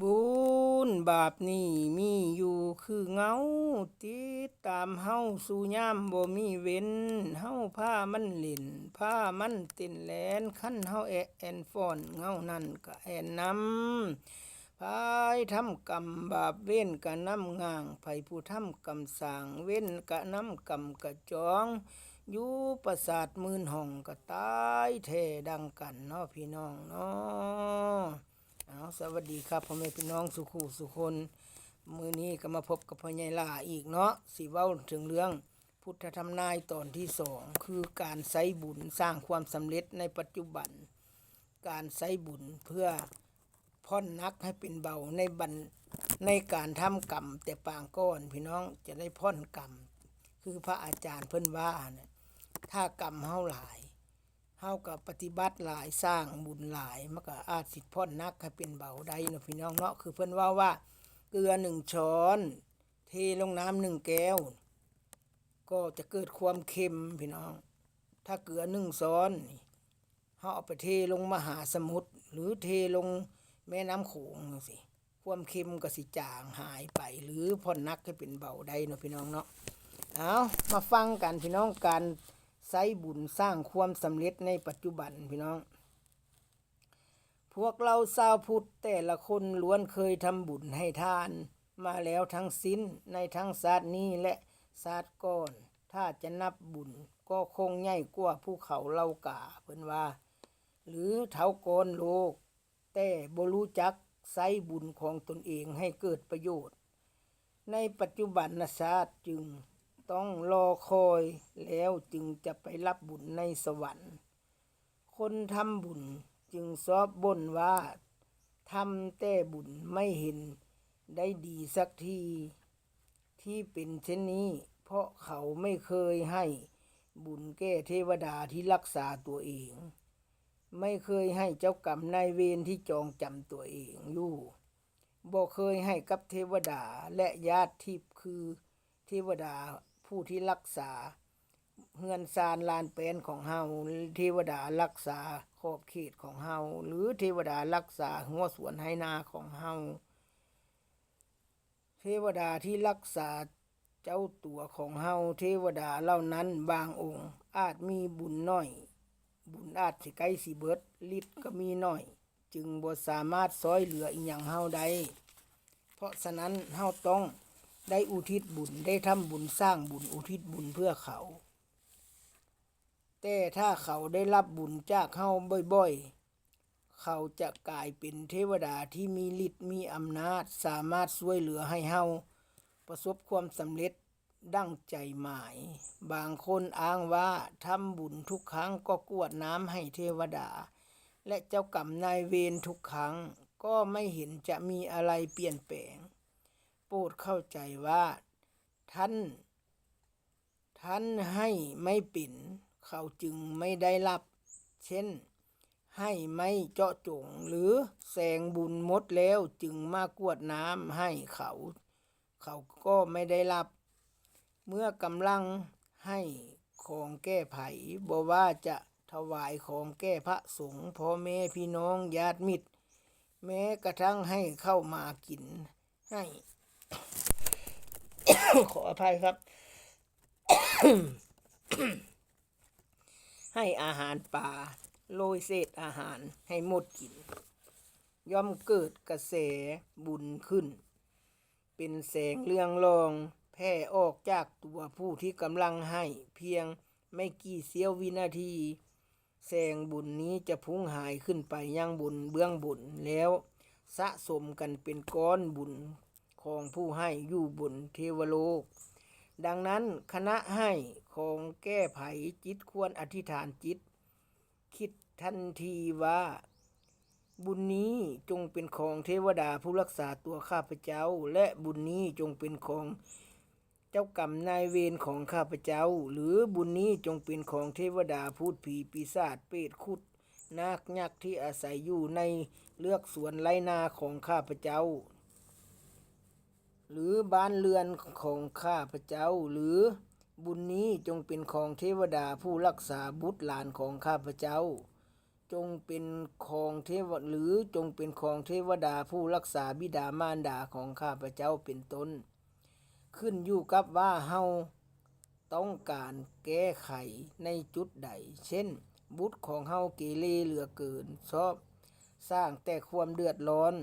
บุญบาปนี่มีอยู่คือเงาติดตามเฮาสู่ยามบ่มีเว้นเฮาพามันเล่นพามันเต้นแลนคันเฮาแอแอนฟอนเงานั่นก็แอนนำพายทำกรรมบาปเว้นกะนำง่างไผผู้ทำกรรมสางเว้นกะนำกรรมกะจองอยู่ประสาทมื่นห้องก็ตายแท้ดังกันเนาะพี่น้องเนาะ เอาสวัสดีครับพ่อแม่พี่น้องสุขูสุคน มือนี้ก็มาพบกับพ่อใหญ่ล่าอีกเนาะสิเว้าถึงเรื่องพุทธธรรมนายตอนที่สองคือการใส่บุญสร้างความสำเร็จในปัจจุบัน การใส่บุญเพื่อพ่อนนักให้เป็นเบาในบันในการทำกรรม แต่ปางก้อนพี่น้องจะได้พ่อนกรรม คือพระอาจารย์เพิ่นว่าเนี่ยถ้ากรรมเฮาหลาย เฮากับปฏิบัติหลายสร้างบุญหลายมันก็อาจสิพ่อนนักให้เป็นเบาได้เนาะพี่น้องเนาะคือเพิ่นว่าว่าเกลือหนึ่งช้อน เทลงน้ำหนึ่งแก้ว ก็จะเกิดความเค็มพี่น้อง ถ้าเกลือหนึ่งช้อนนี่เฮาเอาไปเทลงมหาสมุทรหรือเทลงแม่น้ำโขงจังซี่ความเค็มก็สิจางหายไป หรือพ่อนนักให้เป็นเบาได้เนาะพี่น้องเนาะเอามาฟังกันพี่น้องการ ใส่บุญสร้างความสำเร็จในปัจจุบันพี่น้อง พวกเราชาวพุทธแต่ละคนล้วนเคยทำบุญให้ทาน มาแล้วทั้งสิ้นในทั้งศาสตร์นี้และศาสตร์ก่อน ถ้าจะนับบุญก็คงใหญ่กว่าภูเขาเล่ากาเพิ่นว่า หรือเท้ากนโลก แต่บรู้จักใส่บุญของตนเองให้เกิดประโยชน์ ในปัจจุบันศาสตร์จึง ต้องรอคอยแล้วจึงจะไปรับบุญในสวรรค์ คนทำบุญจึงซอบบ่นว่าทำแต่บุญไม่เห็นได้ดีสักที ที่เป็นเช่นนี้ เพราะเขาไม่เคยให้บุญแก้เทวดาที่รักษาตัวเอง ไม่เคยให้เจ้ากรรมนายเวรที่จองจำตัวเองอยู่บ่เคยให้กับเทวดาและญาติทิพย์คือเทวดา ผู้ที่รักษาเฮือนซานลานเป็นของเฮาเทวดารักษาขอบเขตของเฮาหรือเทวดารักษาหัวสวนไหนาของเฮาเทวดาที่รักษาเจ้าตัวของเฮาเทวดาเหล่านั้นบางองค์ อาจมีบุญน้อย บุญอาจสิใกล้สิเบิดฤทธิ์ก็มีน้อย จึงบ่สามารถซอยเหลืออีหยังเฮาได้เพราะฉะนั้นเฮาต้อง ได้อุทิศบุญได้ทำบุญสร้างบุญอุทิศบุญเพื่อเขา แต่ถ้าเขาได้รับบุญจากเฮาบ่อยๆ เขาจะกลายเป็นเทวดาที่มีฤทธิ์มีอำนาจสามารถช่วยเหลือให้เฮาประสบความสำเร็จดั้งใจหมาย บางคนอ้างว่าทำบุญทุกครั้งก็กวดน้ำให้เทวดา และเจ้ากรรมนายเวรทุกครั้งก็ไม่เห็นจะมีอะไรเปลี่ยนแปลง โปรดเข้าใจว่า ท่าน ท่านให้ไม่ปิ่น เขาจึงไม่ได้รับ เช่น ให้ไม่เจาะจงหรือแสงบุญมดแล้วจึงมากวดน้ำให้เขา เขาก็ไม่ได้รับ เมื่อกำลังให้ของแก้ไขบ่ว่าจะถวายของแก้พระสงฆ์พ่อแม่พี่น้องญาติมิตร แม้กระทั่งให้เข้ามากินให้ ขออภัยครับ ให้อาหารป่าโรยเศษอาหารให้หมดกิน ย่อมเกิดกระแสบุญขึ้น เป็นแสงเรืองรองแผ่ออกจากตัวผู้ที่กำลังให้เพียงไม่กี่เสี้ยววินาที แสงบุญนี้จะพุ่งหายขึ้นไปยังบุญเบื้องบุญแล้วสะสมกันเป็นก้อนบุญ ของผู้ให้อยู่บนเทวโลก ดังนั้นคณะให้ของแก้ไขจิตควรอธิษฐานจิต คิดทันทีว่า บุญนี้จงเป็นของเทวดาผู้รักษาตัวข้าพเจ้า และบุญนี้จงเป็นของเจ้ากรรมนายเวรของข้าพเจ้า หรือบุญนี้จงเป็นของเทวดาพูดผีปีศาจเปรตคุดนาคยักษ์ที่อาศัยอยู่ในเลือกสวนไรนาของข้าพเจ้า หรือบ้านเรือนของข้าพเจ้า หรือบุญนี้จงเป็นของเทวดาผู้รักษาบุตรหลานของข้าพเจ้า จงเป็นของเทวหรือจงเป็นของเทวดาผู้รักษาบิดามารดาของข้าพเจ้าเป็นต้น ขึ้นอยู่กับว่าเฮาต้องการแก้ไขในจุดใด เช่น บุตรของเฮาเกเรเหลือเกินชอบ สร้างแต่ความเดือดร้อน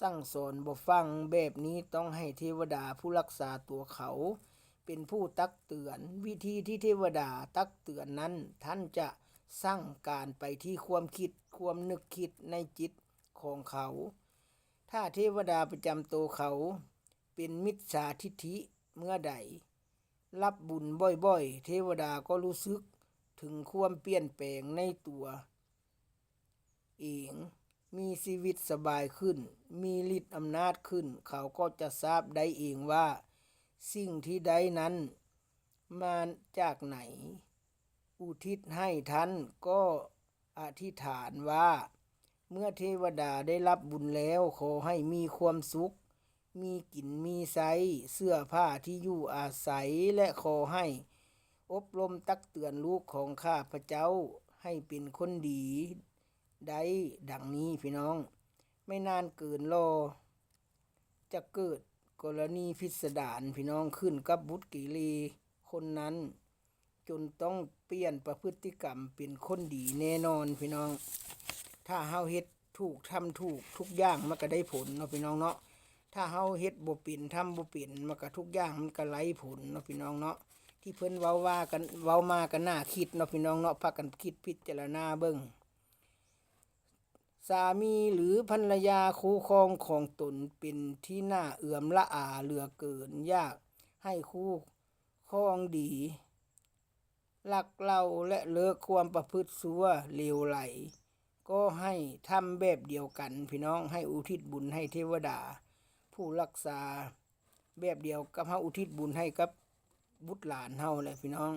สั่งสอนบ่ฟังแบบนี้ต้องให้เทวดาผู้รักษาตัวเขา เป็นผู้ตักเตือน วิธีที่เทวดาตักเตือนนั้น ท่านจะสั่งการไปที่ความคิดความนึกคิดในจิตของเขา ถ้าเทวดาประจำตัวเขา เป็นมิจฉาทิฐิเมื่อใด รับบุญบ่อยๆ เทวดาก็รู้สึกถึงความเปลี่ยนแปลงในตัว เอง มีชีวิตสบายขึ้น มีฤทธิ์อำนาจขึ้น เขาก็จะทราบได้เองว่า สิ่งที่ใดนั้น มาจากไหน อุทิศให้ท่านก็อธิษฐานว่า เมื่อเทวดาได้รับบุญแล้วขอให้มีความสุข มีกินมีใสเสื้อผ้าที่อยู่อาศัยและขอให้ อบรมตักเตือนลูกของข้าพระเจ้าให้เป็นคนดี ได้ดังนี้พี่น้อง ไม่นานเกินรอจะเกิดกรณีพิสดารพี่น้องขึ้นกับบุตรกิเลคนนั้น จนต้องเปลี่ยนประพฤติกรรมเป็นคนดีแน่นอนพี่น้อง ถ้าเฮาเฮ็ดถูกทำถูกทุกอย่างมันก็ได้ผลเนาะพี่น้องเนาะถ้าเฮาเฮ็ดบ่เป็นทำบ่เป็นมันก็ทุกอย่างมันก็ไร้ผลเนาะพี่น้องเนาะที่เพิ่นเว้าว่ากันเว้ามากันหน่าคิดเนาะพี่น้องเนาะพากันคิดพิจารณาเบิ่ง สามีหรือภรรยาคู่ครองของตนเป็นที่น่าเอื่อมละอาเหลือเกินยากให้คู่ครองดีรักเราและเลิกความประพฤติชั่วเลวไหล ก็ให้ทำแบบเดียวกันพี่น้องให้อุทิศบุญให้เทวดา ผู้รักษาแบบเดียวกับเฮาอุทิศบุญให้กับบุตรหลานเฮาแหละพี่น้อง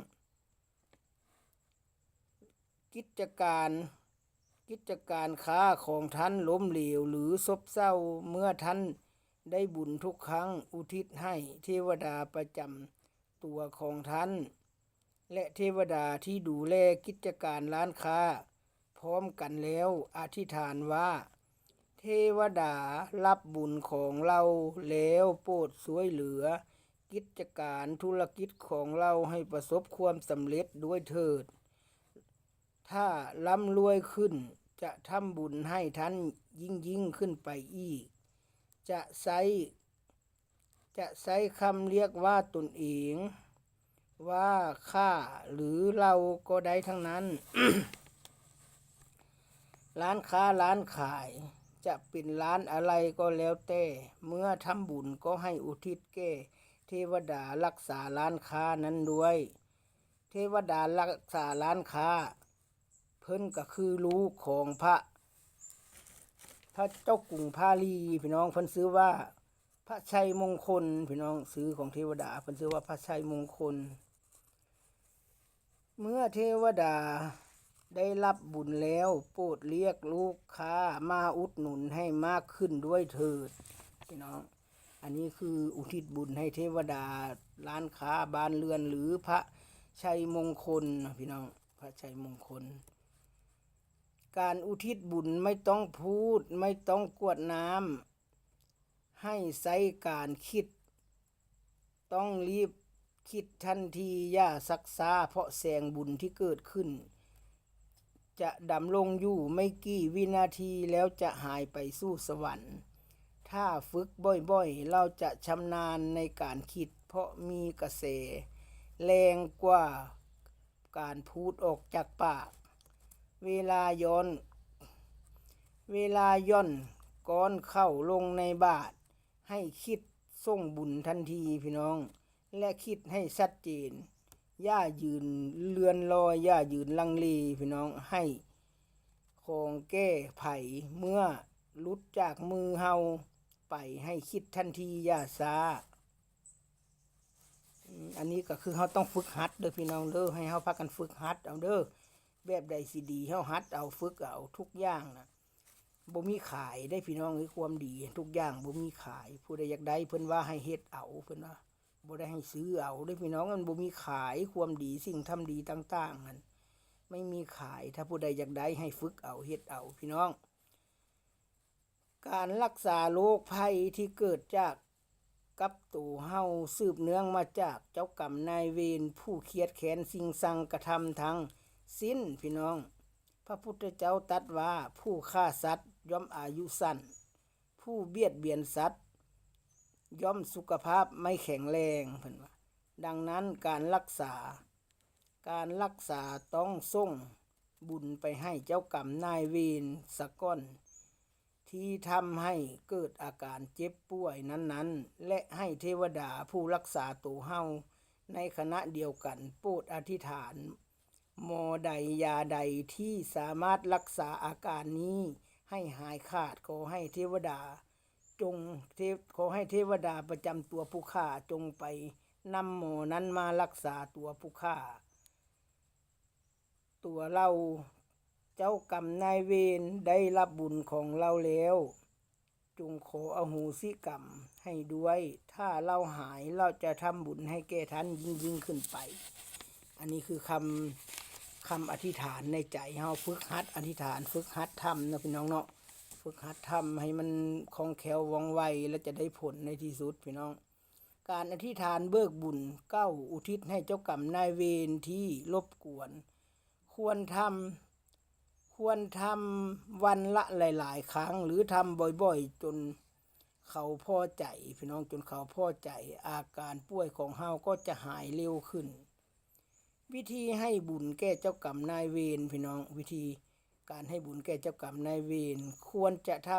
กิจการ กิจการค้าของท่านล้มเหลวหรือซบเซาเมื่อท่านได้บุญทุกครั้งอุทิศให้เทวดาประจำตัวของท่าน และเทวดาที่ดูแลกิจการร้านค้า พร้อมกันแล้วอธิษฐานว่า เทวดารับบุญของเราแล้วโปรดช่วยเหลือ กิจการธุรกิจของเราให้ประสบความสำเร็จด้วยเถิด ถ้าร่ำรวยขึ้น จะทำบุญให้ท่านยิ่งยิ่งขึ้นไปอีก จะใช้จะใช้คำเรียกว่าตนเอง ว่าข้าหรือเราก็ได้ทั้งนั้น ร้านค้าร้านขาย จะเป็นร้านอะไรก็แล้วแต่ เมื่อทำบุญก็ให้อุทิศแก่เทวดารักษาร้านค้านั้นด้วย เทวดารักษาร้านค้า เพิ่นก็คือลูกของพระพระเจ้ากรุงพาลีพี่น้องเพิ่นซื้อว่า พระชัยมงคลพี่น้องซื้อของเทวดาเพิ่นซื้อว่าพระชัยมงคล เมื่อเทวดาได้รับบุญแล้วโปรดเรียกลูกค้ามาอุดหนุนให้มากขึ้นด้วยเถิดพี่น้อง อันนี้คืออุทิศบุญให้เทวดาร้านค้าบ้านเรือนหรือพระชัยมงคลพี่น้อง พระชัยมงคล การอุทิศบุญไม่ต้องพูดไม่ต้องกวดน้ำให้ใช้การคิด ต้องรีบคิดทันทีอย่าซักซาเพราะแสงบุญที่เกิดขึ้น จะดำลงอยู่ไม่กี่วินาทีแล้วจะหายไปสู่สวรรค์ ถ้าฝึกบ่อยๆ เราจะชำนาญในการคิด เพราะมีกระแสแรงกว่าการพูดออกจากปาก เวลาย้อน เวลาย่อนก้อนเข้าลงในบาท ให้คิดส่งบุญทันทีพี่น้อง และคิดให้ชัดเจน ย่ายืนเลือนลอย ย่ายืนลังเลพี่น้องให้ของแก้ไขเมื่อลุดจากมือเฮาไปให้คิดทันทีอย่าช้าอันนี้ก็คือเฮาต้องฝึกหัดเด้อพี่น้องเด้อให้เฮาพากันฝึกหัดเอาเด้อ แบบใดสิดีเฮาหัดเอาฝึกเอาทุกอย่างนะบ่มีขายได้พี่น้องคือความดี ทุกอย่างบ่มีขาย ผู้ใดอยากได้เพิ่นว่าให้เฮ็ดเอาเพิ่นว่าบ่ได้ให้ซื้อเอาได้พี่น้องมันบ่มีขายความดีสิ่งทำดีต่างๆนั่นไม่มีขายถ้าผู้ใดอยากได้ให้ฝึกเอาเฮ็ดเอาพี่น้อง การรักษาโรคภัยที่เกิดจากกับตัวเฮาสืบเนื่องมาจากเจ้ากรรมนายเวรผู้เครียดแค้นสิ่งสั่งกระทำทั้ง สิ้นพี่น้อง พระพุทธเจ้าตรัดว่าผู้ฆ่าสัตว์ย่อมอายุสั้น ผู้เบียดเบียนสัตว์ ย่อมสุขภาพไม่แข็งแรงเพิ่นว่าดังนั้นการรักษา การรักษาต้องส่งบุญไปให้เจ้ากรรมนายเวรสะก้อน ที่ทำให้เกิดอาการเจ็บป่วยนั้นๆ และให้เทวดาผู้รักษาตัวเฮาในขณะเดียวกันโปรดอธิษฐาน หมอใดยาใดที่สามารถรักษาอาการนี้ให้หายขาดขอให้เทวดา จงเทขอให้เทวดาประจำตัวผู้ฆ่าจงไปนำหมอนั้นมารักษาตัวผู้ฆ่า ตัวเราเจ้ากรรมนายเวรได้รับบุญของเราแล้ว จงขออโหสิกรรมให้ด้วย ถ้าเราหายเราจะทำบุญให้แก่ท่านยิ่งยิ่งขึ้นไป อันนี้คือคำ คำอธิษฐานในใจเฮาฝึกหัดอธิษฐานฝึกหัดทำนะพี่น้องเนาะฝึกหัดทำให้มันคล่องแคล่วว่องไวและจะได้ผลในที่สุดพี่น้อง การอธิษฐานเบิกบุญเก้าอุทิศให้เจ้ากรรมนายเวรที่รบกวน ควรทำควรทำวันละหลาย ๆ ครั้ง หรือทำบ่อยๆ จนเขาพอใจ พี่น้องจนเขาพอใจ อาการป่วยของเฮาก็จะหายเร็วขึ้น วิธีให้บุญแก่เจ้ากรรมนายเวรพี่น้องวิธีการให้บุญแก่เจ้ากรรมนายเวรควรจะท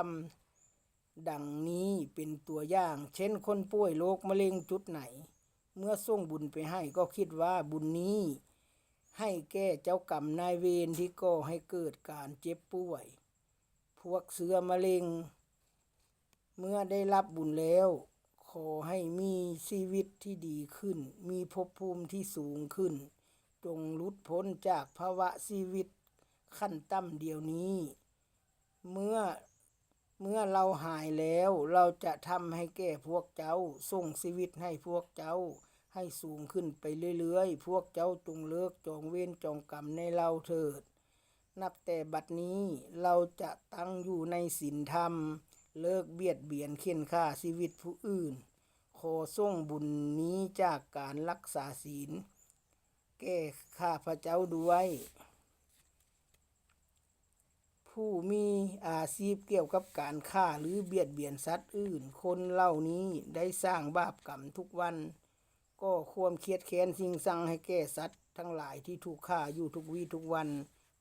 ำดังนี้เป็นตัวอย่าง เช่นคนป่วยโรคมะเร็งจุดไหน เมื่อส่งบุญไปให้ก็คิดว่าบุญนี้ ให้แก้เจ้ากรรมนายเวรที่ก่อให้เกิดการเจ็บป่วย พวกเสือมะเร็ง เมื่อได้รับบุญแล้ว ขอให้มีชีวิตที่ดีขึ้น มีภพภูมิที่สูงขึ้น จงหลุดพ้นจากภาวะชีวิตขั้นต่ำเดียวนี้ เมื่อเมื่อเราหายแล้วเราจะทำให้แก่พวกเจ้าส่งชีวิตให้พวกเจ้าให้สูงขึ้นไปเรื่อยๆ พวกเจ้าจงเลิกจองเวรจองกรรมในเราเถิด นับแต่บัดนี้เราจะตั้งอยู่ในศีลธรรม เลิกเบียดเบียนเข็นฆ่าชีวิตผู้อื่น ขอส่งบุญนี้จากการรักษาศีล แก้ข้าพระเจ้าด้วย ผู้มีอาชีพเกี่ยวกับการฆ่าหรือเบียดเบียนสัตว์อื่น คนเหล่านี้ได้สร้างบาปกรรมทุกวัน ก็ความเครียดแค้นสิ่งสั่งให้แก่สัตว์ ทั้งหลายที่ถูกฆ่าอยู่ทุกวีทุกวัน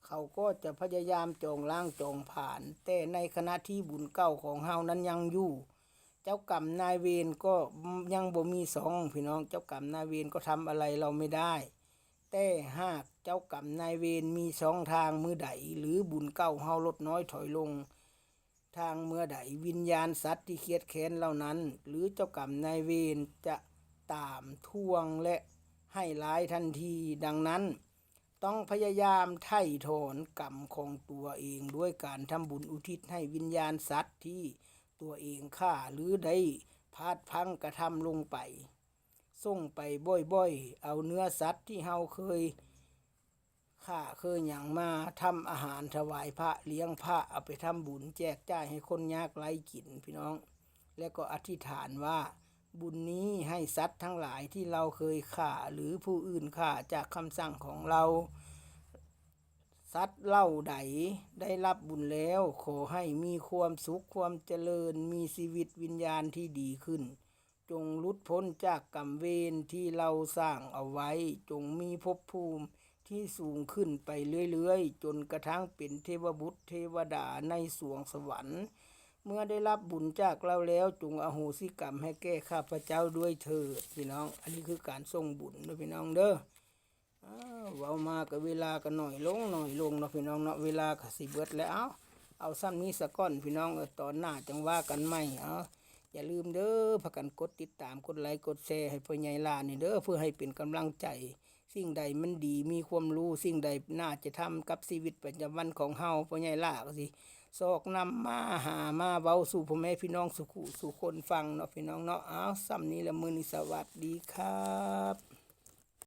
เขาก็จะพยายามจองล้างจองผ่าน แต่ในขณะที่บุญเก่าของเฮานั้นยังอยู่เจ้ากรรมนายเวรก็ยังบ่มีสองพี่น้องเจ้ากรรมนายเวรก็ทำอะไรเราไม่ได้ แต่หากเจ้ากรรมนายเวรมีสองทางมือใดหรือบุญเก่าเฮาลดน้อยถอยลง ทางเมื่อใดวิญญาณสัตว์ที่เครียดแค้นเหล่านั้น หรือเจ้ากรรมนายเวรจะตามทวงและให้ร้ายทันทีดังนั้น ต้องพยายามไถ่ถอนกรรมของตัวเองด้วยการทำบุญอุทิศให้วิญญาณสัตว์ที่ตัวเองฆ่าหรือได้พลาดพังกระทำลงไป ส่งไปบ่อยๆ เอาเนื้อสัตว์ที่เฮาเคยฆ่าเคยหยังมาทำอาหารถวายพระเลี้ยงพระเอาไปทำบุญแจกจ่ายให้คนยากไร้กินพี่น้อง แล้วก็อธิษฐานว่าบุญนี้ให้สัตว์ทั้งหลายที่เราเคยฆ่าหรือผู้อื่นฆ่าจากคำสั่งของเรา สัตว์เล่าใดได้รับบุญแล้ว ขอให้มีความสุขความเจริญมีชีวิตวิญญาณที่ดีขึ้น จงลุดพ้นจากกรรมเวรที่เราสร้างเอาไว้ จงมีภพภูมิที่สูงขึ้นไปเรื่อยๆ จนกระทั่งเป็นเทวบุตรเทวดาในสวงสวรรค์ เมื่อได้รับบุญจากเราแล้วจงอโหสิกรรมให้แก่ข้าพเจ้าด้วยเถิดพี่น้อง อันนี้คือการส่งบุญนะพี่น้องเด้ออ้าวเว้ามากับเวลาก็หน่อยลงหน่อยลงเนาะพี่น้องเนาะเวลาก็สิเบิดแล้วเอาเอาซ้ำนี้สะก้อนพี่น้องเออตอนหน้าจังว่ากันใหม่เอา อย่าลืมเด้อพากันกดติดตามกดไลค์กดแชร์ให้พ่อใหญ่ลานี่เด้อเพื่อให้เป็นกำลังใจ สิ่งใดมันดีมีความรู้สิ่งใดน่าจะทำกับชีวิตประจำวันของเฮาพ่อใหญ่ลาก็สิซอกนำมาหามาเว้าสู่พ่อแม่พี่น้องสุขุสู่คนฟังเนาะพี่น้องเนาะอ้าซ้ำนี้ละมื้อนี้สวัสดีครับ